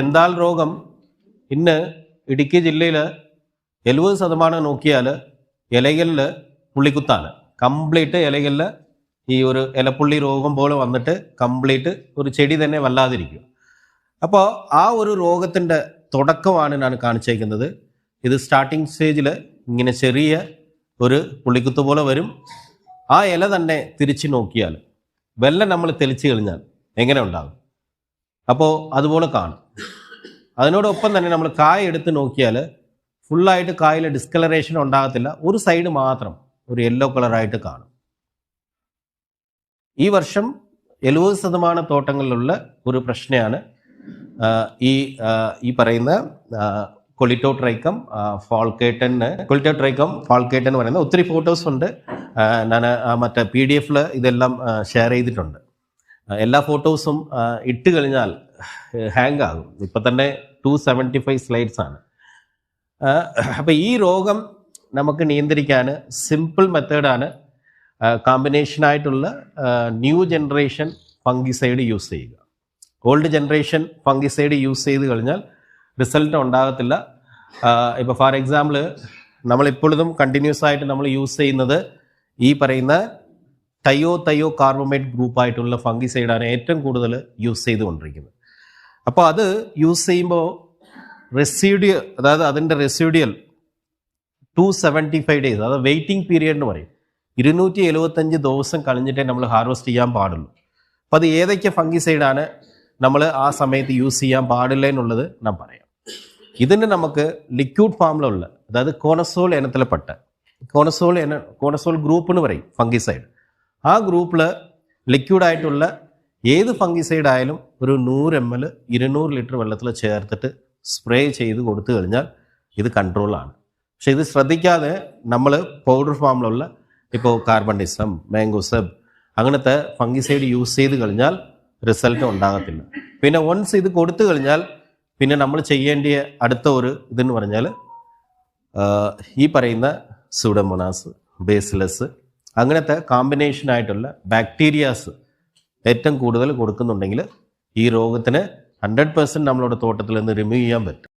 ചെന്താൽ രോഗം ഇന്ന് ഇടുക്കി ജില്ലയിൽ എഴുപത് ശതമാനം നോക്കിയാൽ ഇലകളിൽ പുള്ളിക്കുത്താണ്. കംപ്ലീറ്റ് ഇലകളിൽ ഈ ഒരു ഇലപ്പുള്ളി രോഗം പോലെ വന്നിട്ട് കംപ്ലീറ്റ് ഒരു ചെടി തന്നെ വല്ലാതിരിക്കും. അപ്പോൾ ആ ഒരു രോഗത്തിന്റെ തുടക്കമാണ് ഞാൻ കാണിച്ചേക്കുന്നത്. ഇത് സ്റ്റാർട്ടിങ് സ്റ്റേജിൽ ഇങ്ങനെ ചെറിയ ഒരു പുള്ളിക്കുത്ത് പോലെ വരും. ആ ഇല തന്നെ തിരിച്ച് നോക്കിയാൽ വെല്ലം നമ്മൾ തെളിച്ച് കഴിഞ്ഞാൽ എങ്ങനെ ഉണ്ടാകും? അപ്പോൾ അതുപോലെ കാണും. അതിനോടൊപ്പം തന്നെ നമ്മൾ കായ എടുത്ത് നോക്കിയാൽ ഫുള്ളായിട്ട് കായിൽ ഡിസ്കളറേഷൻ ഉണ്ടാകത്തില്ല. ഒരു സൈഡ് മാത്രം ഒരു യെല്ലോ കളറായിട്ട് കാണും. ഈ വർഷം എഴുപത് ശതമാനം തോട്ടങ്ങളിലുള്ള ഒരു പ്രശ്നമാണ് ഈ ഈ പറയുന്ന കൊളിറ്റോട്രൈക്കം ഫാൾക്കേട്ടൻ കൊളിറ്റോട്രൈക്കം ഫാൾക്കേട്ടൻ എന്ന് പറയുന്ന ഒത്തിരി ഫോട്ടോസ് ഉണ്ട്. ഞാൻ മറ്റേ പി ഡി എഫിൽ ഇതെല്ലാം ഷെയർ ചെയ്തിട്ടുണ്ട്. എല്ലാ ഫോട്ടോസും ഇട്ട് കഴിഞ്ഞാൽ ഹാങ് ആകും. ഇപ്പം തന്നെ ടു സെവന്റി ഫൈവ് സ്ലൈഡ്സ് ആണ് അപ്പം ഈ രോഗം നമുക്ക് നിയന്ത്രിക്കാൻ സിമ്പിൾ മെത്തേഡാണ് കോമ്പിനേഷനായിട്ടുള്ള ന്യൂ ജനറേഷൻ ഫംഗിസൈഡ് യൂസ് ചെയ്യുക. ഓൾഡ് ജനറേഷൻ ഫംഗിസൈഡ് യൂസ് ചെയ്ത് കഴിഞ്ഞാൽ റിസൾട്ട് ഉണ്ടാകത്തില്ല. ഇപ്പോൾ ഫോർ എക്സാമ്പിൾ നമ്മളിപ്പോഴും കണ്ടിന്യൂസ് ആയിട്ട് നമ്മൾ യൂസ് ചെയ്യുന്നത് ഈ പറയുന്ന തയോ തയോ കാർബമേറ്റ് ഗ്രൂപ്പായിട്ടുള്ള ഫംഗിസൈഡാണ് ഏറ്റവും കൂടുതൽ യൂസ് ചെയ്തുകൊണ്ടിരിക്കുന്നത്. അപ്പോൾ അത് യൂസ് ചെയ്യുമ്പോൾ റെസിഡ്യൽ അതായത് അതിന്റെ residual two seventy five days അതായത് വെയിറ്റിംഗ് പീരിയഡ് എന്ന് പറയും. ഇരുന്നൂറ്റി എഴുപത്തഞ്ച് ദിവസം കഴിഞ്ഞിട്ടേ നമ്മൾ ഹാർവെസ്റ്റ് ചെയ്യാൻ പാടുള്ളൂ. അപ്പോൾ അത് ഏതൊക്കെ ഫംഗിസൈഡാണ് നമ്മൾ ആ സമയത്ത് യൂസ് ചെയ്യാൻ പാടില്ല എന്നുള്ളത് ഞാൻ പറയാം. ഇതിന് നമുക്ക് ലിക്വിഡ് ഫാമിലുള്ള അതായത് കോണസോൾ ഇനത്തിൽപ്പെട്ട കോണസോൾ കോണസോൾ ഗ്രൂപ്പ് എന്ന് പറയും ഫംഗിസൈഡ്. ആ ഗ്രൂപ്പിൽ ലിക്വിഡായിട്ടുള്ള ഏത് ഫംഗിസൈഡ് ആയാലും ഒരു നൂറ് എം എൽ ഇരുന്നൂറ് ലിറ്റർ വെള്ളത്തിൽ ചേർത്തിട്ട് സ്പ്രേ ചെയ്ത് കൊടുത്തു കഴിഞ്ഞാൽ ഇത് കൺട്രോളാണ് പക്ഷെ ഇത് ശ്രദ്ധിക്കാതെ നമ്മൾ പൗഡർ ഫാമിലുള്ള ഇപ്പോൾ കാർബണിസം മാംഗോസബ് അങ്ങനത്തെ ഫംഗിസൈഡ് യൂസ് ചെയ്ത് കഴിഞ്ഞാൽ റിസൾട്ട് ഉണ്ടാകത്തില്ല. പിന്നെ വൺസ് ഇത് കൊടുത്തു കഴിഞ്ഞാൽ പിന്നെ നമ്മൾ ചെയ്യേണ്ട അടുത്ത ഒരു ഇതെന്ന് പറഞ്ഞാൽ ഈ പറയുന്ന സൂഡമോണാസ് ബേസിലസ് അങ്ങനത്തെ കോമ്പിനേഷനായിട്ടുള്ള ബാക്ടീരിയാസ് ഏറ്റവും കൂടുതൽ കൊടുക്കുന്നുണ്ടെങ്കിൽ ഈ രോഗത്തിന് ഹൺഡ്രഡ് പെർസെന്റ് നമ്മളുടെ തോട്ടത്തിൽ നിന്ന് റിമൂവ് ചെയ്യാൻ പറ്റും.